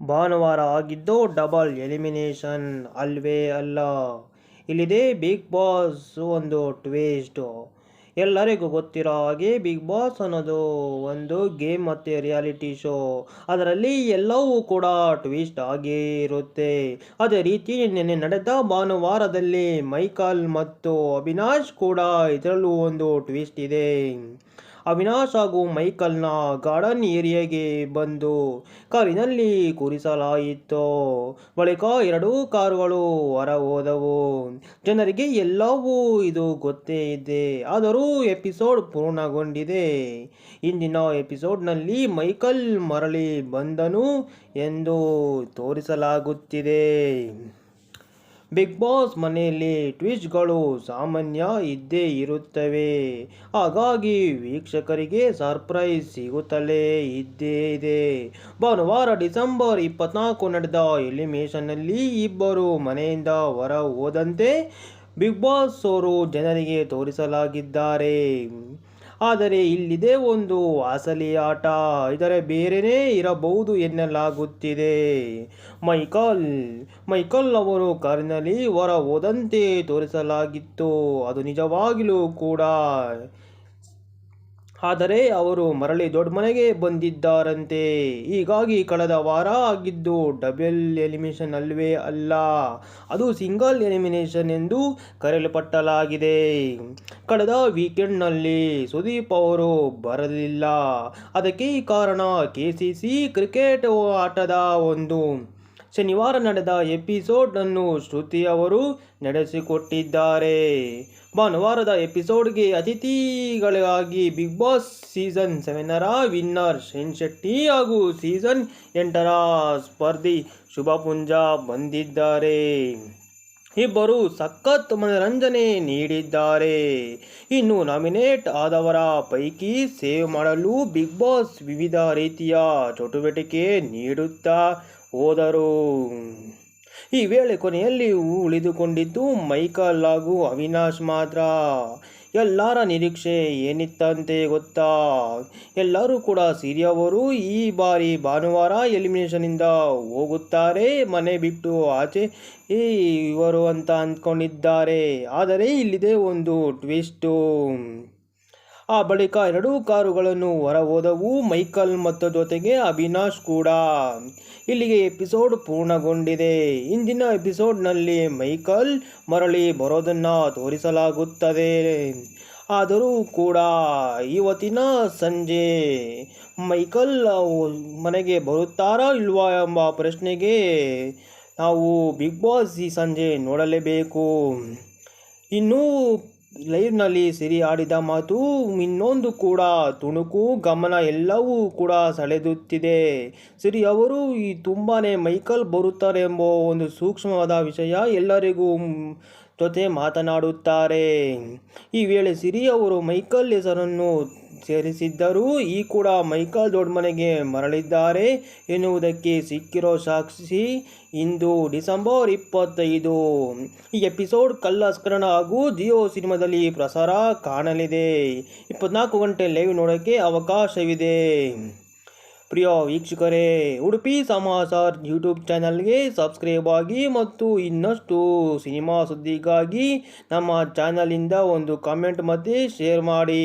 ಭಾನುವಾರ ಆಗಿದ್ದು double elimination ಅಲ್ವೇ ಅಲ್ಲ. ಇಲ್ಲಿದೆ ಬಿಗ್ ಬಾಸ್ ಒಂದು ಟ್ವೇಸ್ಟು. ಎಲ್ಲರಿಗೂ ಗೊತ್ತಿರೋ ಹಾಗೆ ಬಿಗ್ ಬಾಸ್ ಅನ್ನೋದು ಒಂದು ಗೇಮ್ ಮತ್ತು ರಿಯಾಲಿಟಿ ಶೋ. ಅದರಲ್ಲಿ ಎಲ್ಲವೂ ಕೂಡ ಟ್ವಿಸ್ಟ್ ಆಗೇ ಇರುತ್ತೆ. ಅದೇ ರೀತಿ ನಿನ್ನೆ ನಡೆದ ಭಾನುವಾರದಲ್ಲಿ ಮೈಕಲ್ ಮತ್ತು ಅವಿನಾಶ್ ಕೂಡ ಇದರಲ್ಲೂ ಒಂದು ಟ್ವಿಸ್ಟ್ ಇದೆ. ಅವಿನಾಶ್ ಹಾಗೂ ಮೈಕಲ್ನ ಗಾರ್ಡನ್ ಏರಿಯಾಗೆ ಬಂದು ಕಾರಿನಲ್ಲಿ ಕೂರಿಸಲಾಯಿತು. ಬಳಿಕ ಎರಡೂ ಕಾರುಗಳು ಹೊರ ಹೋದವು ಜನರಿಗೆ ಎಲ್ಲವೂ ಇದು ಗೊತ್ತೇ ಇದೆ. ಆದರೂ ಎಪಿಸೋಡ್ ಪೂರ್ಣಗೊಂಡಿದೆ. ಇಂದಿನ ಎಪಿಸೋಡ್ನಲ್ಲಿ ಮೈಕಲ್ ಮರಳಿ ಬಂದನು ಎಂದು ತೋರಿಸಲಾಗುತ್ತಿದೆ. ಬಿಗ್ ಬಾಸ್ ಮನೆಯಲ್ಲಿ ಟ್ವಿಸ್ಟ್ಗಳು ಸಾಮಾನ್ಯ ಇದ್ದೇ ಇರುತ್ತವೆ. ಹಾಗಾಗಿ ವೀಕ್ಷಕರಿಗೆ ಸರ್ಪ್ರೈಸ್ ಸಿಗುತ್ತಲೇ ಇದ್ದೇ ಇದೆ. ಭಾನುವಾರ ಡಿಸೆಂಬರ್ ಇಪ್ಪತ್ನಾಲ್ಕು ನಡೆದ ಎಲಿಮಿನೇಷನ್ನಲ್ಲಿ ಇಬ್ಬರು ಮನೆಯಿಂದ ಹೊರ ಹೋದಂತೆ ಬಿಗ್ ಬಾಸ್ ಅವರು ಜನರಿಗೆ ತೋರಿಸಲಾಗಿದ್ದಾರೆ. ಆದರೆ ಇಲ್ಲಿದೆ ಒಂದು ಅಸಲಿ ಆಟ. ಇದರ ಬೇರೆನೇ ಇರಬಹುದು ಎನ್ನಲಾಗುತ್ತಿದೆ. ಮೈಕಲ್ ಮೈಕಲ್ ಅವರು ಕಾರಿನಲ್ಲಿ ಹೊರ ಹೋದಂತೆ ತೋರಿಸಲಾಗಿತ್ತು. ಅದು ನಿಜವಾಗಿಯೂ ಕೂಡ ಆದರೆ ಅವರು ಮರಳಿ ದೊಡ್ಡ ಮನೆಗೆ ಬಂದಿದ್ದಾರಂತೆ. ಹೀಗಾಗಿ ಕಳೆದ ವಾರ ಆಗಿದ್ದು ಡಬಲ್ ಎಲಿಮಿನೇಷನ್ ಅಲ್ವೇ ಅಲ್ಲ. ಅದು ಸಿಂಗಲ್ ಎಲಿಮಿನೇಷನ್ ಎಂದು ಕರೆಯಲ್ಪಟ್ಟಲಾಗಿದೆ ಕಳೆದ ವೀಕೆಂಡ್ನಲ್ಲಿ ಸುದೀಪ್ ಅವರು ಬರಲಿಲ್ಲ. ಅದಕ್ಕೆ ಕಾರಣ ಕೆ ಕ್ರಿಕೆಟ್ ಆಟದ ಒಂದು ಶನಿವಾರ ನಡೆದ ಎಪಿಸೋಡ್ ಅನ್ನು ಶ್ರುತಿ ಅವರು ನಡೆಸಿಕೊಟ್ಟಿದ್ದಾರೆ. ಭಾನುವಾರದ ಎಪಿಸೋಡ್ಗೆ ಅತಿಥಿಗಳಿಗಾಗಿ ಬಿಗ್ ಬಾಸ್ ಸೀಸನ್ ಸೆವೆನರ ವಿನ್ನರ್ ಶೇನ್ ಶೆಟ್ಟಿ ಹಾಗೂ ಸೀಸನ್ ಎಂಟರ ಸ್ಪರ್ಧಿ ಶುಭ ಪುಂಜಾ ಬಂದಿದ್ದಾರೆ. ಇಬ್ಬರು ಸಖತ್ ಮನರಂಜನೆ ನೀಡಿದ್ದಾರೆ. ಇನ್ನು ನಾಮಿನೇಟ್ ಆದವರ ಪೈಕಿ ಸೇವ್ ಮಾಡಲು ಬಿಗ್ ಬಾಸ್ ವಿವಿಧ ರೀತಿಯ ಚಟುವಟಿಕೆ ನೀಡುತ್ತಾ ಹೋದರು. ಈ ವೇಳೆ ಕೊನೆಯಲ್ಲಿ ಉಳಿದುಕೊಂಡಿದ್ದು ಮೈಕಲ್ ಹಾಗೂ ಅವಿನಾಶ್ ಮಾತ್ರ. ಎಲ್ಲರ ನಿರೀಕ್ಷೆ ಏನಿತ್ತಂತೆ ಗೊತ್ತಾ? ಎಲ್ಲರೂ ಕೂಡ ಸಿರಿಯವರು ಈ ಬಾರಿ ಭಾನುವಾರ ಎಲಿಮಿನೇಷನಿಂದ ಹೋಗುತ್ತಾರೆ, ಮನೆ ಬಿಟ್ಟು ಆಚೆ ಈ ಇವರು ಅಂತ ಅಂದ್ಕೊಂಡಿದ್ದಾರೆ. ಆದರೆ ಇಲ್ಲಿದೆ ಒಂದು ಟ್ವಿಸ್ಟು. ಆ ಬಳಿಕ ಎರಡೂ ಕಾರುಗಳನ್ನು ಹೊರ ಹೋದವು ಮೈಕಲ್ ಮತ್ತು ಜೊತೆಗೆ ಅವಿನಾಶ್ ಕೂಡ. ಇಲ್ಲಿಗೆ ಎಪಿಸೋಡ್ ಪೂರ್ಣಗೊಂಡಿದೆ. ಇಂದಿನ ಎಪಿಸೋಡ್ನಲ್ಲಿ ಮೈಕಲ್ ಮರಳಿ ಬರೋದನ್ನು ತೋರಿಸಲಾಗುತ್ತದೆ. ಆದರೂ ಕೂಡ ಇವತ್ತಿನ ಸಂಜೆ ಮೈಕಲ್ ಮನೆಗೆ ಬರುತ್ತಾರಾ ಇಲ್ವಾ ಎಂಬ ಪ್ರಶ್ನೆಗೆ ನಾವು ಬಿಗ್ ಬಾಸ್ ಈ ಸಂಜೆ ನೋಡಲೇಬೇಕು. ಇನ್ನು ಲೈವ್ನಲ್ಲಿ ಸಿರಿ ಆಡಿದ ಮಾತು ಇನ್ನೊಂದು ಕೂಡ. ತುಣುಕು, ಗಮನ ಎಲ್ಲವೂ ಕೂಡ ಸೆಳೆದುತ್ತಿದೆ. ಸಿರಿ ಅವರು ಈ ತುಂಬಾ ಮೈಕಲ್ ಬರುತ್ತಾರೆ ಎಂಬ ಒಂದು ಸೂಕ್ಷ್ಮವಾದ ವಿಷಯ ಎಲ್ಲರಿಗೂ ಜೊತೆ ಮಾತನಾಡುತ್ತಾರೆ. ಈ ವೇಳೆ ಸಿರಿ ಅವರು ಮೈಕಲ್ ಹೆಸರನ್ನು ಸೇರಿಸಿದ್ದರೂ ಈ ಕೂಡ ಮೈಕಲ್ ದೊಡ್ಮನೆಗೆ ಮರಳಿದ್ದಾರೆ ಎನ್ನುವುದಕ್ಕೆ ಸಿಕ್ಕಿರೋ ಸಾಕ್ಷಿ ಇಂದು ಡಿಸೆಂಬರ್ ಇಪ್ಪತ್ತೈದು. ಈ ಎಪಿಸೋಡ್ ಕಲ್ಲಸ್ಕರಣ ಹಾಗೂ ಜಿಯೋ ಸಿನಿಮಾದಲ್ಲಿ ಪ್ರಸಾರ ಕಾಣಲಿದೆ. ಇಪ್ಪತ್ನಾಲ್ಕು ಗಂಟೆ ಲೈವ್ ನೋಡೋಕ್ಕೆ ಅವಕಾಶವಿದೆ. ಪ್ರಿಯ ವೀಕ್ಷಕರೇ, ಉಡುಪಿ ಸಮಾಚಾರ್ ಯೂಟ್ಯೂಬ್ ಚಾನಲ್ಗೆ ಸಬ್ಸ್ಕ್ರೈಬ್ ಆಗಿ ಮತ್ತು ಇನ್ನಷ್ಟು ಸಿನಿಮಾ ಸುದ್ದಿಗಾಗಿ ನಮ್ಮ ಚಾನಲಿಂದ ಒಂದು ಕಾಮೆಂಟ್ ಮತ್ತು ಶೇರ್ ಮಾಡಿ.